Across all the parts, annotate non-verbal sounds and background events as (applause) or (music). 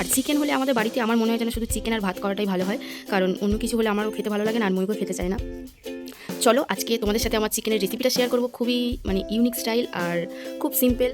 আর chicken হলে আমাদের বাড়িতে আমার মনে হয় যেন শুধু চিকেন আর ভাত করাটাই ভালো হয়। কারণ অন্য কিছু হলে আমারও খেতে ভালো লাগে না, আর ময়ূরও খেতে চায় না। চলো, আজকে তোমাদের সাথে আমার চিকেনের রেসিপিটা শেয়ার করব। খুবই মানে ইউনিক স্টাইল আর খুব সিম্পল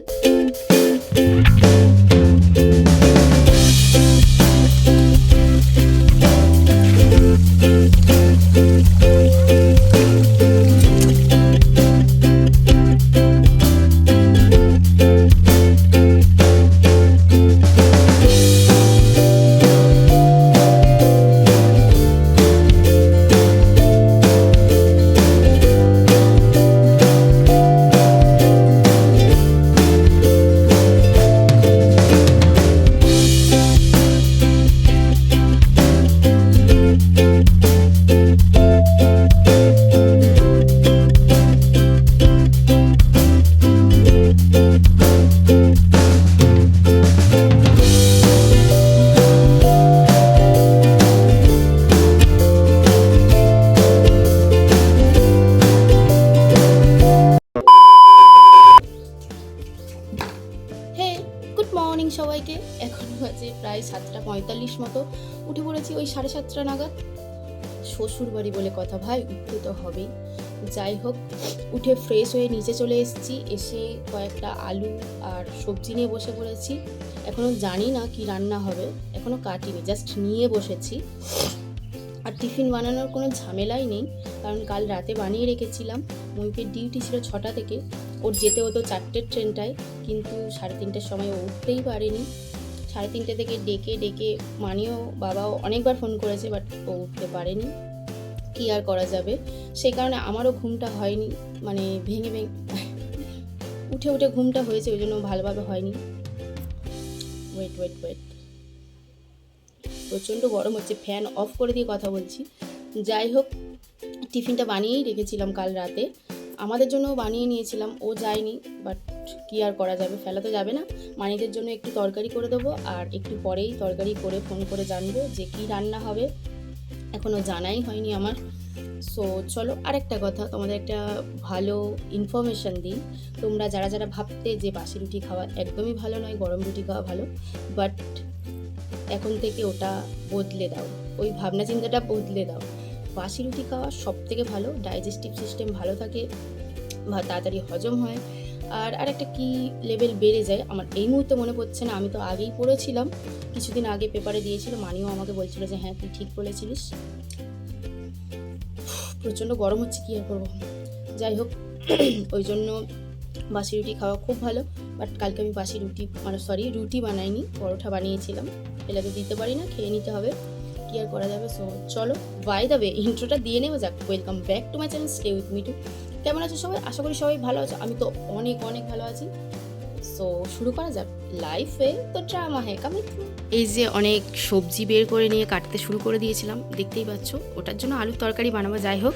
পড়েছি ওই সাড়ে সাতটা নাগাদ। শ্বশুর বাড়ি বলে কথা, ভাই, উঠতে তো হবেই। যাই হোক, উঠে ফ্রেশ হয়ে নিচে চলে এসেছি। এসে কয়েকটা আলু আর সবজি নিয়ে বসে পড়েছি। এখনও জানি না কি রান্না হবে এখনও কাটিনি জাস্ট নিয়ে বসেছি। আর টিফিন বানানোর কোনো ঝামেলাই নেই, কারণ কাল রাতে বানিয়ে রেখেছিলাম। ময়ূকের ডিউটি ছিল ছটা থেকে। ওর যেতে হতো চারটের ট্রেনটায় কিন্তু সাড়ে তিনটের সময় ও উঠতেই পারেনি। সাড়ে তিনটে থেকে ডেকে ডেকে মানিও, বাবাও অনেকবার ফোন করেছে বাট ও উঠতে পারেনি। কি আর করা যাবে? সেই কারণে আমারও ঘুমটা হয়নি মানে ভেঙে ভেঙে (laughs) উঠে উঠে ঘুমটা হয়েছে, ওই জন্য ভালোভাবে হয়নি। ওয়েট ওয়েট ওয়েট প্রচণ্ড গরম হচ্ছে ফ্যান অফ করে দিয়ে কথা বলছি। যাই হোক, টিফিনটা বানিয়েই রেখেছিলাম কাল রাতে। আমাদের জন্যও বানিয়ে নিয়েছিলাম, ও যায়নি বাট কি আর করা যাবে, ফেলা তো যাবে না। মানিদের জন্য একটু তরকারি করে দেবো, আর একটু পরেই তরকারি করে ফোন করে জানব যে কি রান্না হবে। এখনও জানাই হয়নি আমার। সো চলো আরেকটা কথা, তোমাদের একটা ভালো ইনফরমেশান দিই। তোমরা যারা যারা ভাবতে যে বাসি রুটি খাওয়া একদমই ভালো নয়, গরম রুটি খাওয়া ভালো বাট এখন থেকে ওটা বদলে দাও। ওই ভাবনা চিন্তাটা বদলে দাও। বাসি রুটি খাওয়া সব থেকে ভালো ডাইজেস্টিভ সিস্টেম ভালো থাকে, বা তাড়াতাড়ি হজম হয়। আর আরেকটা কি লেভেল বেড়ে যায়, আমার এই মুহূর্তে মনে পড়ছে না, আমি তো আগেই পড়েছিলাম, কিছুদিন আগে পেপারে দিয়েছিল, মানিও আমাকে বলছিল যে হ্যাঁ তুই ঠিক বলেছিলিস। প্রচণ্ড গরম হচ্ছে, কী আর করব? যাই হোক, ওই জন্য বাসি রুটি খাওয়া খুব ভালো বাট কালকে আমি বাসি রুটি মানে সরি রুটি বানাইনি, পরোটা বানিয়েছিলাম। এলে তো দিতে পারি না, খেয়ে নিতে হবে। কি আর করা যাবে। সো চলো বাই দাবে ইন্ট্রোটা দিয়ে নেওয়া যাক। Welcome back to my channel stay with me too কেমন আছো সবাই? আশা করি সবাই ভালো আছো। আমি তো অনেক অনেক ভালো আছি। সো শুরু করা যাক। লাইফে তো ড্রামা হ্যাঁ কামি এই যে অনেক সবজি বের করে নিয়ে কাটতে শুরু করে দিয়েছিলাম, দেখতেই পাচ্ছ। ওটার জন্য আলুর তরকারি বানাবো, যাই হোক।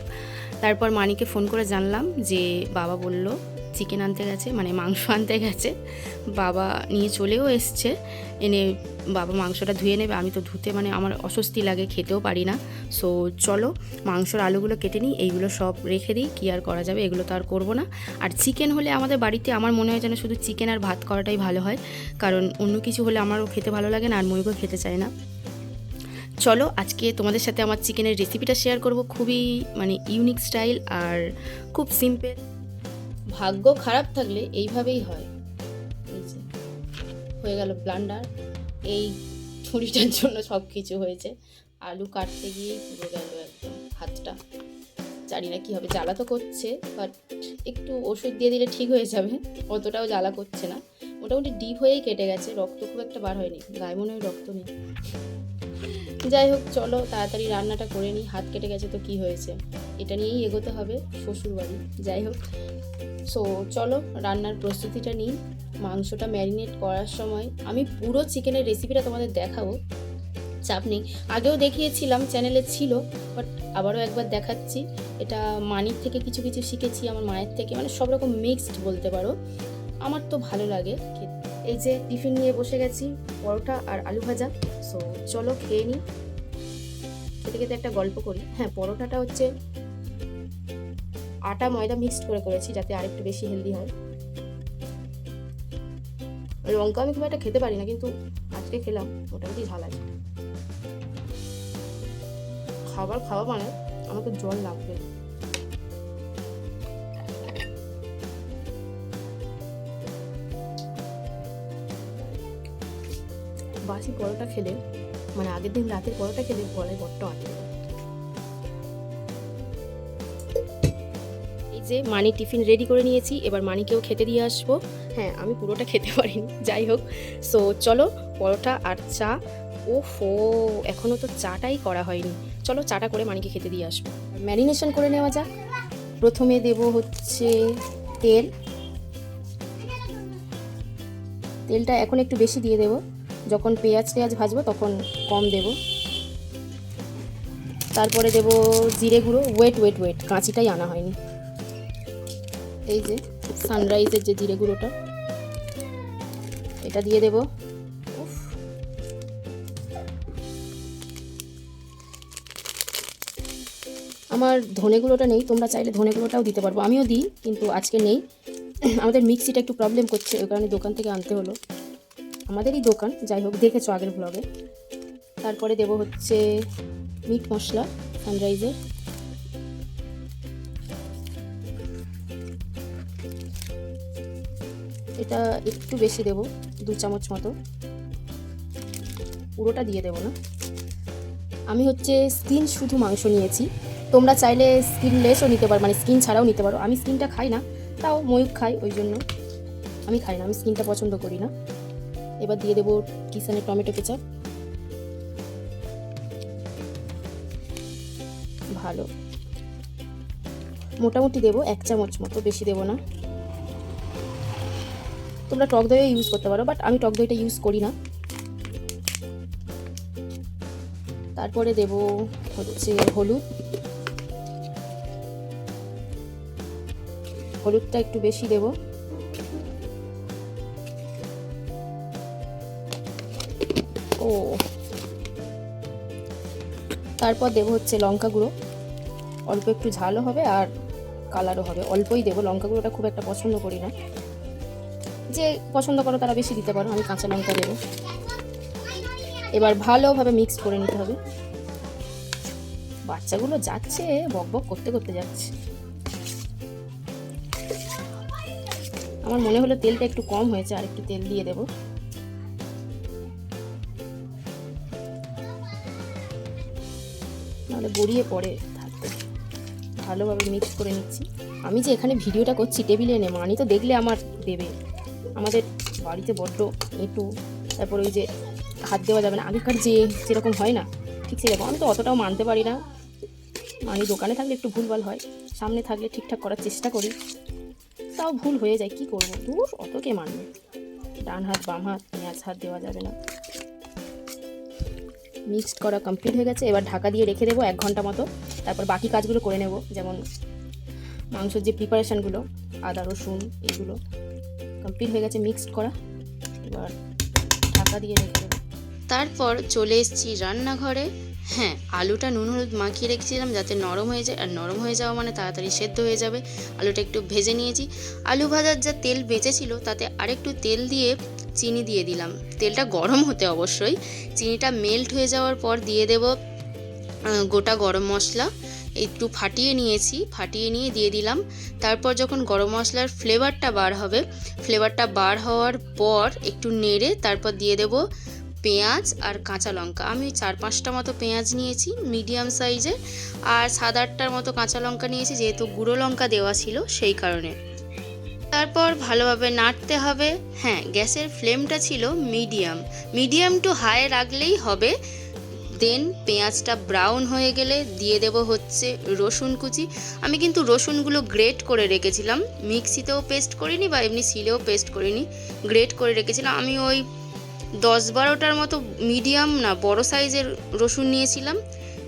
তারপর মানিকে ফোন করে জানলাম যে বাবা বলল চিকেন আনতে গেছে মানে মাংস আনতে গেছে। বাবা নিয়ে চলেও এসছে, এনে বাবা মাংসটা ধুয়ে নেবে। আমি তো ধুতে মানে আমার অস্বস্তি লাগে, খেতেও পারি না। সো চলো, মাংসর আলুগুলো কেটে নিই, এইগুলো সব রেখে দিই, কী আর করা যাবে এগুলো তো আর করব না। আর চিকেন হলে আমাদের বাড়িতে আমার মনে হয় যেন শুধু চিকেন আর ভাত করাটাই ভালো হয়, কারণ অন্য কিছু হলে আমারও খেতে ভালো লাগে না, আর ময়ূরও খেতে চায় না। চলো, আজকে তোমাদের সাথে আমার চিকেনের রেসিপিটা শেয়ার করব। খুবই মানে ইউনিক স্টাইল আর খুব সিম্পল ভাগ্য খারাপ থাকলে এইভাবেই হয়। এই যে, হয়ে গেল ব্লান্ডার। এই ছুরিটার জন্য সব কিছু হয়েছে। আলু কাটতে গিয়েই পুড়ে গেল একদম হাতটা। জানি না কী হবে জ্বালা তো করছে বাট একটু ওষুধ দিয়ে দিলে ঠিক হয়ে যাবে। অতটাও জ্বালা করছে না। মোটামুটি ডিপ হয়েই কেটে গেছে। রক্ত খুব একটা বার হয়নি। গায়ে মনে হয় রক্ত নেই। যাই হোক, চলো তাড়াতাড়ি রান্নাটা করে নিই। হাত কেটে গেছে তো কি হয়েছে? এটা নিয়েই এগোতে হবে। শ্বশুর বাড়ি যাই হোক। সো চলো, রান্নার প্রস্তুতিটা নিই। মাংসটা ম্যারিনেট করার সময় আমি পুরো চিকেনের রেসিপিটা তোমাদের দেখাবো। চাপ নেই। আগেও দেখিয়েছিলাম চ্যানেলে ছিল বাট আবারও একবার দেখাচ্ছি। এটা মানির থেকে কিছু কিছু শিখেছি, আমার মায়ের থেকে মানে সব রকম মিক্সড বলতে পারো। আমার তো ভালো লাগে। এই যে টিফিন নিয়ে বসে গেছি, পরোটা আর আলু ভাজা। সো চলো, খেয়ে নিই। খেতে খেতে একটা গল্প করি। হ্যাঁ পরোটাটা হচ্ছে আটা, ময়দা মিক্সড করে করেছি যাতে আরেকটু বেশি হেলদি হয়। লঙ্কা আমি খুব একটা খেতে পারি না, কিন্তু আজকে খেলাম, মোটামুটি ঝাল আছে। খাবার খাওয়া মানে আমাকে জল লাগবে। বাসি পরোটা খেলে মানে আগের দিন রাতের পরোটা খেলে গলায় বড্ড আটকে যে মানি টিফিন রেডি করে নিয়েছি, এবার মানিকেও খেতে দিয়ে আসব। হ্যাঁ আমি পুরোটা খেতে পারিনি, যাই হোক। সো চলো পরোটা আর চা। ও ফো এখনও তো চাটাই করা হয়নি। চলো চাটা করে মানিকে খেতে দিয়ে আসব। ম্যারিনেশন করে নেওয়া যাক। প্রথমে দেব হচ্ছে তেল। তেলটা এখন একটু বেশি দিয়ে দেব। যখন পেঁয়াজ টেয়াজ ভাজবো তখন কম দেব। তারপরে দেব জিরে গুঁড়ো। ওয়েট ওয়েট ওয়েট কাঁচিটাই আনা হয়নি। এই যে সানরাইজের যে জিরে গুঁড়োটা, এটা দিয়ে দেব। আমার ধনে গুঁড়োটা নেই, তোমরা চাইলে ধনে গুঁড়োটাও দিতে পারব। আমিও দিই, কিন্তু আজকে নেই। (clears throat) আমাদের মিক্সিটা একটু প্রবলেম করছে, ওই কারণে দোকান থেকে আনতে হলো। আমাদেরই দোকান, যাই হোক, দেখেছ আগের ব্লগে তারপরে দেব হচ্ছে মিট মশলা সানরাইজের এটা একটু বেশি দেব, দু চামচ মতো। পুরোটা দিয়ে দেব না। আমি হচ্ছে স্কিন শুধু মাংস নিয়েছি। তোমরা চাইলে স্কিনলেসও নিতে পারো মানে স্কিন ছাড়াও নিতে পারো। আমি স্কিনটা খাই না, তাও ময়ূক খাই, ওই জন্য আমি খাই না, আমি স্কিনটা পছন্দ করি না। এবার দিয়ে দেবো কিষানের টমেটো কেচাপ। ভালো। মোটামুটি দেবো এক চামচ মতো, বেশি দেবো না। তোমরা টক দইও ইউজ করতে পারো বাট আমি টক দইটা ইউজ করি না। তারপরে দেব হচ্ছে হলুদ। হলুদটা একটু বেশি দেব। ও। তারপর দেব হচ্ছে লঙ্কা গুঁড়ো। অল্প একটু ঝালও হবে আর কালারও হবে। অল্পই দেবো, লঙ্কা গুঁড়োটা খুব একটা পছন্দ করি না। যে পছন্দ করো তারা বেশি দিতে পারো, আমি কাঁচা লঙ্কা দেবো। এবার ভালোভাবে মিক্স করে নিতে হবে। বাচ্চাগুলো যাচ্ছে, বক বক করতে করতে যাচ্ছে। আমার মনে হলো তেলটা একটু কম হয়েছে, আর একটু তেল দিয়ে দেবো। নাহলে গড়িয়ে পড়ে থাকবে। ভালোভাবে মিক্স করে নিচ্ছি। আমি যে এখানে ভিডিওটা করছি টেবিলে এনে মানি তো দেখলে আমার দেবে। আমাদের বাড়িতে বড্ড একটু তারপরে ওই যে হাত দেওয়া যাবে না, আগেকার যে যেরকম হয় না, ঠিক সেরকম। আমি তো অতটাও মানতে পারি না। মানে দোকানে থাকলে একটু ভুলভাল হয়, সামনে থাকলে ঠিকঠাক করার চেষ্টা করি। তাও ভুল হয়ে যায়, কি করব? দূর অত কে মানবে। ডান হাত, বাম হাত, পেঁয়াজ হাত দেওয়া যাবে না। মিক্সড করা কমপ্লিট হয়ে গেছে। এবার ঢাকা দিয়ে রেখে দেবো এক ঘণ্টা মতো। তারপর বাকি কাজগুলো করে নেব, যেমন মাংসের যে প্রিপারেশানগুলো আদা, রসুন, এগুলো। কমপ্লিট হয়ে গেছে মিক্সড করা। এবার ঢাকা দিয়ে রেখে দেবো। তারপর চলে এসেছি রান্নাঘরে। হ্যাঁ আলুটা নুন হলুদ মাখিয়ে রেখেছিলাম যাতে নরম হয়ে যায়, আর নরম হয়ে যাওয়া মানে তাড়াতাড়ি সেদ্ধ হয়ে যাবে। আলুটা একটু ভেজে নিয়েছি। আলু ভাজার যা তেল বেঁচেছিল তাতে আরেকটু তেল দিয়ে চিনি দিয়ে দিলাম। তেলটা গরম হতে অবশ্যই। চিনিটা মেল্ট হয়ে যাওয়ার পর দিয়ে দেব গোটা গরম মশলা। একটু ফাটিয়ে নিয়েছি, ফাটিয়ে নিয়ে দিয়ে দিলাম। তারপর যখন গরম মশলার ফ্লেভারটা বার হবে, ফ্লেভারটা বার হওয়ার পর একটু নেড়ে তারপর দিয়ে দেব পেঁয়াজ আর কাঁচা লঙ্কা। আমি চার পাঁচটা মতো পেঁয়াজ নিয়েছি, মিডিয়াম সাইজের, আর সাত আটটার মতো কাঁচা লঙ্কা নিয়েছি, যেহেতু গুঁড়ো লঙ্কা দেওয়া ছিল সেই কারণে। তারপর ভালোভাবে নাড়তে হবে। হ্যাঁ গ্যাসের ফ্লেমটা ছিল মিডিয়াম। মিডিয়াম টু হাই রাখলেই হবে। দেন পেঁয়াজটা ব্রাউন হয়ে গেলে দিয়ে দেব হচ্ছে রসুন কুচি। আমি কিন্তু রসুনগুলো গ্রেট করে রেখেছিলাম। মিক্সিতেও পেস্ট করিনি বা এমনি সিলেও পেস্ট করিনি। গ্রেট করে রেখেছিলাম। আমি ওই দশ বারোটার মতো মিডিয়াম না, বড় সাইজের রসুন নিয়েছিলাম।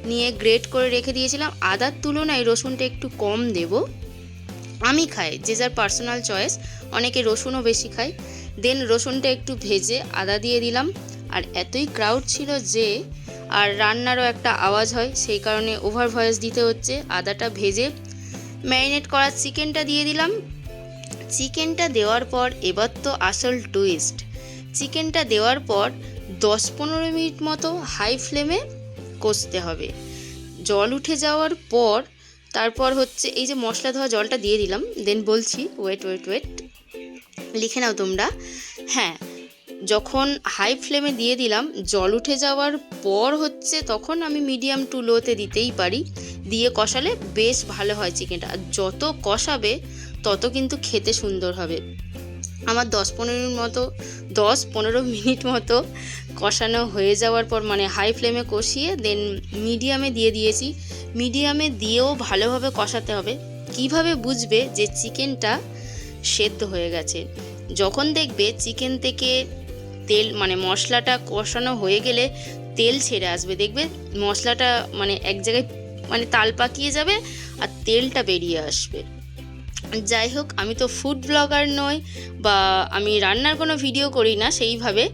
নিয়ে গ্রেট করে রেখে দিয়েছিলাম। আদার তুলনায় রসুনটা একটু কম দেব। আমি খাই, যে যার পার্সোনাল চয়েস অনেকে রসুনও বেশি খায়। দেন রসুনটা একটু ভেজে আদা দিয়ে দিলাম। আর এতই ক্রাউড ছিল যে আর রান্নারও একটা আওয়াজ হয়, সেই কারণে ওভার ভয়েস দিতে হচ্ছে। আদাটা ভেজে ম্যারিনেট করা চিকেনটা দিয়ে দিলাম। চিকেনটা দেওয়ার পর এবার তো আসল টুইস্ট চিকেনটা দেওয়ার পর দশ পনেরো মিনিট মতো হাই ফ্লেমে কষতে হবে। জল উঠে যাওয়ার পর তারপর হচ্ছে এই যে মশলা ধোয়া জলটা দিয়ে দিলাম। দেন বলছি ওয়েট ওয়েট ওয়েট লিখে নাও তোমরা। হ্যাঁ যখন হাই ফ্লেমে দিয়ে দিলাম, জল উঠে যাওয়ার পর হচ্ছে তখন আমি মিডিয়াম টু লোতে দিতেই পারি। দিয়ে কষালে বেশ ভালো হয় চিকেনটা। আর যত কষাবে, তত কিন্তু খেতে সুন্দর হবে। আমার দশ পনেরো মিনিট মতো, দশ পনেরো মিনিট মতো কষানো হয়ে যাওয়ার পর মানে হাই ফ্লেমে কষিয়ে দেন মিডিয়ামে দিয়ে দিয়েছি। মিডিয়ামে দিয়েও ভালোভাবে কষাতে হবে। কীভাবে বুঝবে যে চিকেনটা সেদ্ধ হয়ে গেছে? যখন দেখবে চিকেন থেকে তেল মানে মশলাটা কষানো হয়ে গেলে তেল ছেড়ে আসবে, দেখবে? মশলাটা মানে এক জায়গায় মানে তাল পাকিয়ে যাবে আর তেলটা বেরিয়ে আসবে। যাই হোক, আমি তো ফুড ব্লগার নই বা আমি রান্নার কোনো ভিডিও করি না সেইভাবে,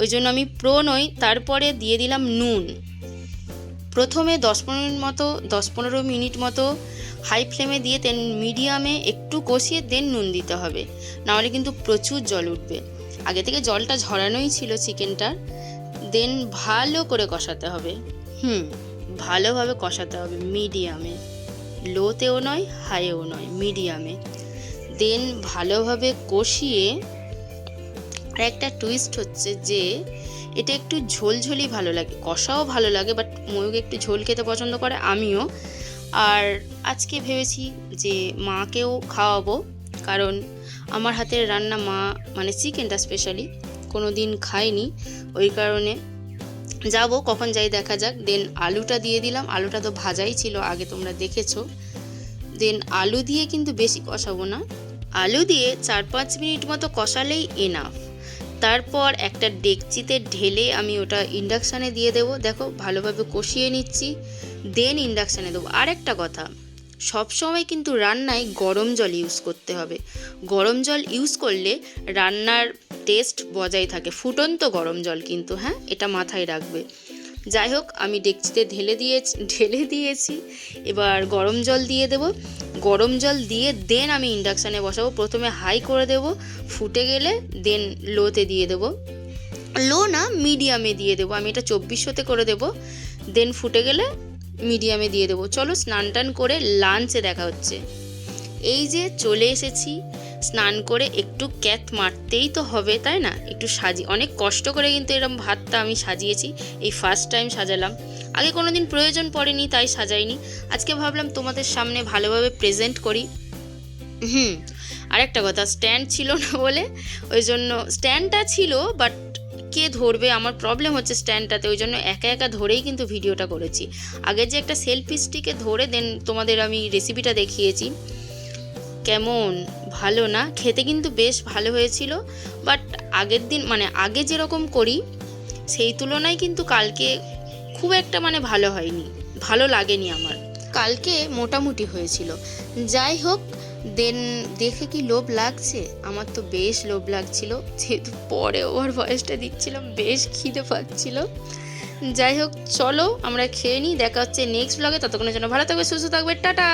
ওই জন্য আমি প্রো নই। তারপরে দিয়ে দিলাম নুন। প্রথমে দশ পনেরো মিনিট মতো, দশ পনেরো মিনিট মতো হাই ফ্লেমে দিয়ে দেন মিডিয়ামে একটু কষিয়ে দেন নুন দিতে হবে। নাহলে কিন্তু প্রচুর জল উঠবে। আগে থেকে জলটা ঝরানোই ছিল চিকেনটার দেন ভালো করে কষাতে হবে। হুম, ভালোভাবে কষাতে হবে মিডিয়ামে লোতেও নয় হাইও নয় মিডিয়ামে দেন ভালোভাবে কষিয়ে একটা টুইস্ট হচ্ছে যে এটা একটু ঝোলঝোলই ভালো লাগে। কষাও ভালো লাগে বাট ময়ূক একটু ঝোল খেতে পছন্দ করে, আমিও। আর আজকে ভেবেছি যে মাকেও খাওয়াবো, কারণ আমার হাতের রান্না মা মানে চিকেনটা স্পেশালি কোনো দিন খাইনি ওই কারণে যাব, কখন যাই দেখা যাক। দেন আলুটা দিয়ে দিলাম। আলুটা তো ভাজাই ছিল, আগে তোমরা দেখেছ। দেন আলু দিয়ে কিন্তু বেশি কষাবো না। আলু দিয়ে চার পাঁচ মিনিট মতো কষালেই এনাফ তারপর একটা ডেকচিতে ঢেলে আমি ওটা ইন্ডাকশানে দিয়ে দেব। দেখো, ভালোভাবে কষিয়ে নিচ্ছি দেন ইন্ডাকশানে দেবো। আর একটা কথা, সবসময় কিন্তু রান্নায় গরম জল ইউজ করতে হবে। গরম জল ইউজ করলে রান্নার টেস্ট বজায় থাকে। ফুটন্ত গরম জল কিন্তু হ্যাঁ? এটা মাথায় রাখবে। যাই হোক, আমি ডেকচিতে ঢেলে দিয়েছি ঢেলে দিয়েছি। এবার গরম জল দিয়ে দেব। গরম জল দিয়ে দেন আমি ইন্ডাকশানে বসাবো। প্রথমে হাই করে দেব। ফুটে গেলে দেন লোতে দিয়ে দেব। লো না, মিডিয়ামে দিয়ে দেবো। আমি এটা চব্বিশশোতে করে দেব। দেন ফুটে গেলে মিডিয়ামে দিয়ে দেবো। চলো স্নান টান করে লাঞ্চে দেখা হচ্ছে। এই যে চলে এসেছি। স্নান করে একটু ক্যাথ মারতেই তো হবে, তাই না? একটু সাজি, অনেক কষ্ট করে কিন্তু এরকম ভাতটা আমি সাজিয়েছি, এই ফার্স্ট টাইম সাজালাম। আগে কোনো দিন প্রয়োজন পড়েনি, তাই সাজাইনি। আজকে ভাবলাম তোমাদের সামনে ভালোভাবে প্রেজেন্ট করি। হুম, আরেকটা কথা স্ট্যান্ড ছিল না বলে, ওই জন্য স্ট্যান্ডটা ছিল বাট কে ধরবে? আমার প্রবলেম হচ্ছে স্ট্যান্ডটাতে ওই জন্য একা একা ধরেই কিন্তু ভিডিওটা করেছি। আগে যে একটা সেলফি স্টিকে ধরে দেন তোমাদের আমি রেসিপিটা দেখিয়েছি। কেমন? ভালো না, খেতে কিন্তু বেশ ভালো হয়েছিল বাট আগের দিন মানে আগে যেরকম করি, সেই তুলনায় কিন্তু কালকে খুব একটা মানে ভালো হয়নি, ভালো লাগেনি আমার। কালকে মোটামুটি হয়েছিল। যাই হোক, দেন দেখে কি লোভ লাগছে? আমার তো বেশ লোভ লাগছিল, যেহেতু পরে ওভার ভয়েসটা দিচ্ছিলাম, বেশ খিদে পাচ্ছিল। যাই হোক, চলো আমরা খেয়ে নিই, দেখা হচ্ছে নেক্সট ব্লগে ততক্ষণের জন্য ভালো থাকবে, সুস্থ থাকবে, টাটা!